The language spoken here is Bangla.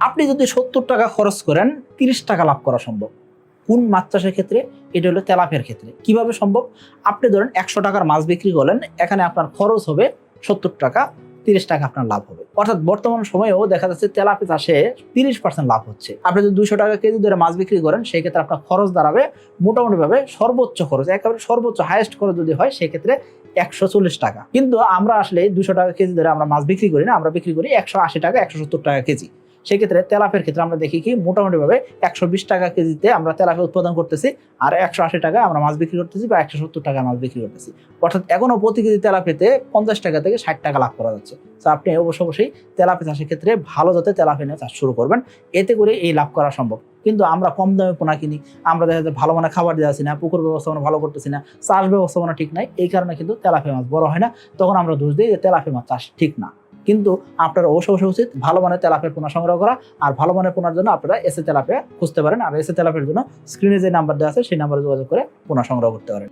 আপনি যদি সত্তর টাকা খরচ করেন, তিরিশ টাকা লাভ করা সম্ভব। কোন মাছ চাষের ক্ষেত্রে? এটা হলো তেলাপের ক্ষেত্রে। কীভাবে সম্ভব? আপনি ধরেন একশো টাকার মাছ বিক্রি করলেন, এখানে আপনার খরচ হবে সত্তর টাকা, তিরিশ টাকা আপনার লাভ হবে। অর্থাৎ বর্তমান সময়েও দেখা যাচ্ছে তেলাপি চাষে তিরিশ পার্সেন্ট লাভ হচ্ছে। আপনি যদি দুশো টাকা কেজি ধরে মাছ বিক্রি করেন, সেই ক্ষেত্রে আপনার খরচ দাঁড়াবে মোটামুটিভাবে সর্বোচ্চ খরচ, একেবারে সর্বোচ্চ হাইয়েস্ট খরচ যদি হয় সেক্ষেত্রে একশো চল্লিশ টাকা। কিন্তু আমরা আসলে দুশো টাকা কেজি ধরে আমরা মাছ বিক্রি করি না, আমরা বিক্রি করি একশো আশি টাকা, একশো সত্তর টাকা কেজি। সেক্ষেত্রে তেলাপের ক্ষেত্রে আমরা দেখি কি, মোটামুটিভাবে একশো বিশ টাকা কেজিতে আমরা তেলাপি উৎপাদন করতেছি আর একশো আশি টাকা আমরা মাছ বিক্রি করতেছি বা একশো সত্তর টাকা মাছ বিক্রি করতেছি। অর্থাৎ এখনও প্রতি কেজি তেলাপিতে পঞ্চাশ টাকা থেকে ষাট টাকা লাভ করা যাচ্ছে। তো আপনি অবশ্য অবশ্যই তেলাপি চাষের ক্ষেত্রে ভালো জাতের তেলাপি নিয়ে চাষ শুরু করবেন। এতে করে এই লাভ করা সম্ভব। কিন্তু আমরা কম দামে পোনা কিনি, আমরা দেখা যায় ভালো মানে খাবার দেওয়া না, পুকুর ব্যবস্থাপনা ভালো করতেছি না, চাষ ব্যবস্থাপনা ঠিক নাই, এই কারণে কিন্তু তেলাপি মাছ বড় হয় না। তখন আমরা দোষ দিই যে তেলাপি মাছ চাষ ঠিক না। কিন্তু আপনার অবশ্য অবশ্যই উচিত ভালো মানের তেলাপের পোনা সংগ্রহ করা আর ভালো মানের পোনার জন্য আপনারা এসে তেলাপে খুঁজতে পারেন আর এসে তেলাপের জন্য স্ক্রিনে যে নাম্বার দেওয়া আছে সেই নাম্বারে যোগাযোগ করে পোনা সংগ্রহ করতে পারেন।